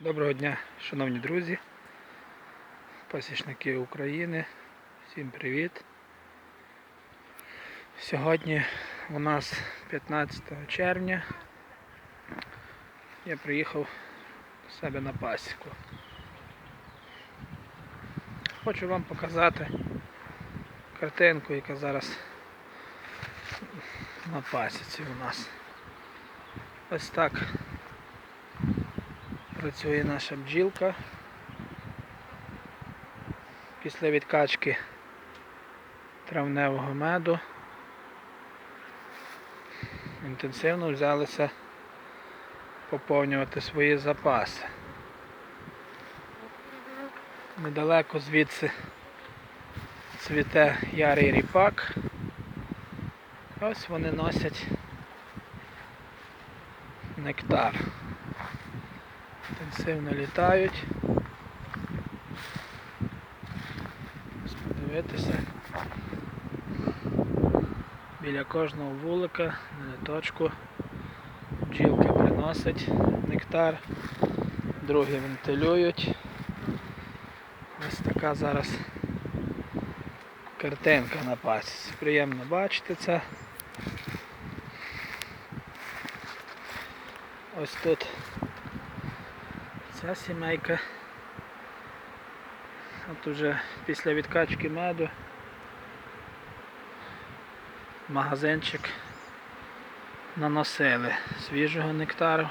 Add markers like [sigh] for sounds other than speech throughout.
Доброго дня, шановні друзі, пасічники України, всім привіт. Сьогодні у нас 15 червня. Я приїхав до себе на пасіку. Хочу вам показати картинку, яка зараз на пасіці у нас. Ось так працює наша бджілка. Після відкачки травневого меду інтенсивно взялися поповнювати свої запаси. Недалеко звідси цвіте ярий ріпак. Ось вони носять нектар інтенсивно літають. Подивитися. Біля кожного вулика на літочку бджілки приносять нектар, другі вентилюють. Ось така зараз картинка на пасіці. Приємно бачити це. Ось тут Ця сімейка. От уже після відкачки меду магазинчик наносили свіжого нектару.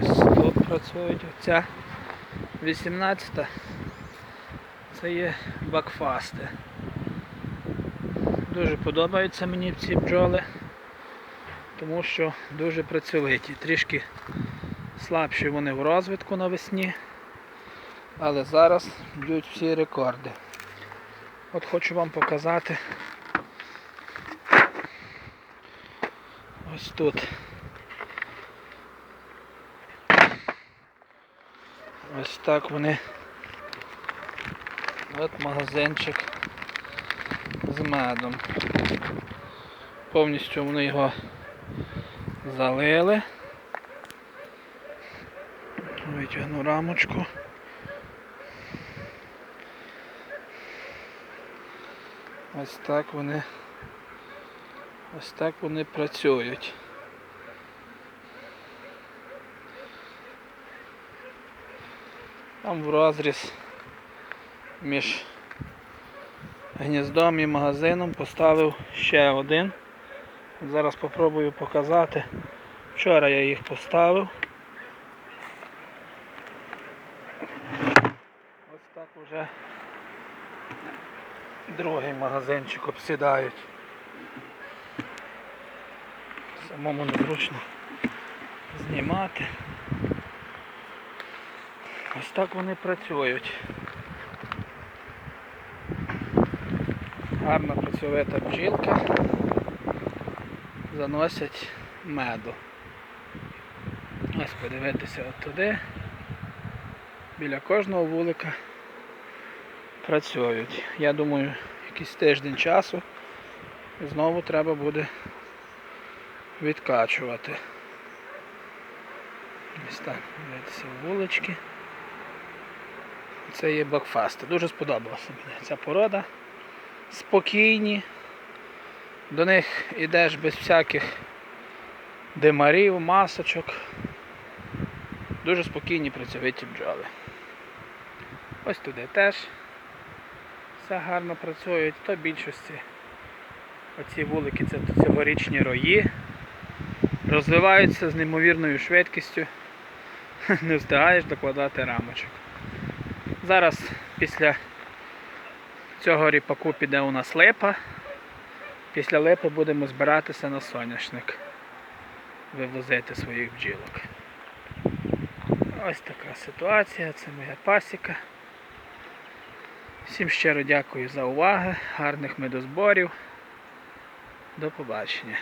Ось тут працюють оця 18 це є бакфасти. Дуже подобаються мені ці бджоли, тому що дуже працьовиті. Трішки Слабші вони в розвитку навесні, але зараз б'ють всі рекорди. От хочу вам показати ось тут. Ось так вони. От магазинчик з медом. Повністю вони його залили. Витягну рамочку. Ось так вони ось так вони працюють. Там в розріз між гніздом і магазином поставив ще один. Зараз спробую показати. Вчора я їх поставив. Ось так вже другий магазинчик обсідають. Самому незручно знімати. Ось так вони працюють. Гарна працьовита бджілка. Заносять меду. Ось подивитися от туди біля кожного вулика працюють. Я думаю, якийсь тиждень часу знову треба буде відкачувати. Ось так, дивіться, вулички. Це є бакфасти. Дуже сподобалося мені ця порода. Спокійні. До них йдеш без всяких димарів, масочок. Дуже спокійні працьовиті бджоли. Ось туди теж все гарно працюють, то більшості оці вулики це цьогорічні рої. Розвиваються з неймовірною швидкістю. [laughs] Не встигаєш докладати рамочок. Зараз після цього ріпаку піде у нас липа. Після липи будемо збиратися на соняшник, вивозити своїх бджілок. Ось така ситуація, це моя пасіка. Всім щиро дякую за увагу, гарних медозборів. До побачення.